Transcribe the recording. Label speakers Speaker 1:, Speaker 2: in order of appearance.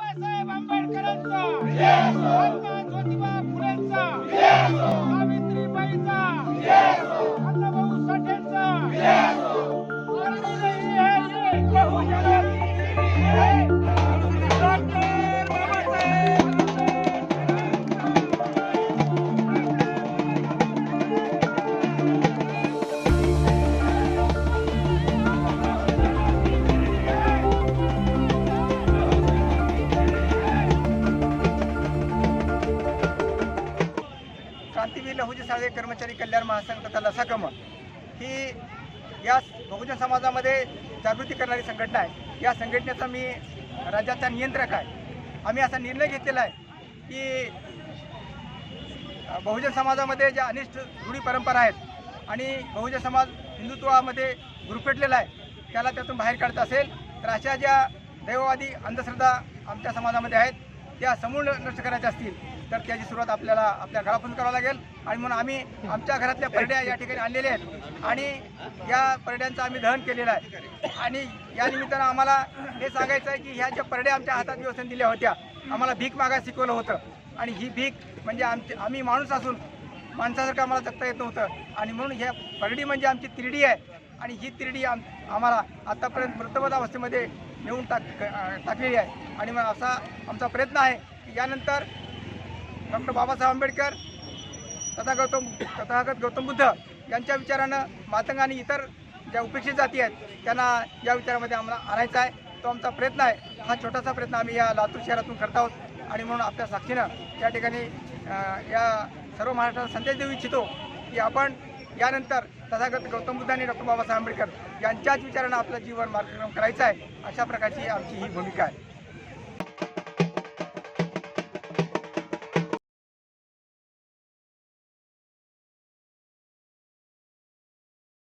Speaker 1: बाबासाहेब आंबेडकरांचा. महात्मा ज्योतिबा फुलेंचा.
Speaker 2: लहुजी साळवे कर्मचारी कल्याण महासंघ तथा लसाकम ही या बहुजन समाजामध्ये जागृती करणारी संघटना आहे. या संघटनेचा मी राज्याचा नियंत्रक आहे. आम्ही असा निर्णय घेतलेला आहे की बहुजन समाजामध्ये ज्या अनिष्ट रूढी परंपरा आहेत आणि बहुजन समाज हिंदुत्वामध्ये गुरफेटलेला आहे त्याला त्यातून बाहेर काढत असेल तर अशा ज्या दैववादी अंधश्रद्धा आमच्या समाजामध्ये आहेत त्या समूळ नष्ट करायच्या असतील तर त्याची सुरुवात आपल्याला आपल्या घरापासून करावं लागेल. आणि म्हणून आम्ही आमच्या घरातल्या परड्या या ठिकाणी आणलेल्या आहेत. आणि या परड्यांचं आम्ही दहन केलेलं आहे. आणि या निमित्तानं आम्हाला हे सांगायचं आहे की ह्या ज्या परड्या आमच्या हातात व्यवस्थेने दिल्या होत्या आम्हाला भीक मागायला शिकवलं होतं. आणि ही भीक म्हणजे आमचे आम्ही माणूस असून माणसासारखं आम्हाला जगता येत नव्हतं. आणि म्हणून ह्या परडी म्हणजे आमची तिरडी आहे. आणि ही तिरडी आम आम्हाला आतापर्यंत मृतपद अवस्थेमध्ये नेऊन टाक टाकलेली आहे. आणि मग असा आमचा प्रयत्न आहे की यानंतर डॉक्टर बाबासाहेब आंबेडकर तथा गौतम तथागत गौतम बुद्ध यांच्या विचारानं मातंग आणि इतर ज्या उपेक्षित जाती आहेत त्यांना या विचारामध्ये आम्हाला आणायचा आहे. तो आमचा प्रयत्न आहे. हा छोटासा प्रयत्न आम्ही या लातूर शहरातून करत आहोत. आणि म्हणून आपल्या साक्षीनं या ठिकाणी या सर्व महाराष्ट्राला संदेश देऊ इच्छितो की आपण यानंतर तथागत गौतम बुद्ध आणि डॉक्टर बाबासाहेब आंबेडकर यांच्याच विचारानं आपलं जीवन मार्गक्रम करायचा आहे. अशा प्रकारची आमची ही भूमिका आहे.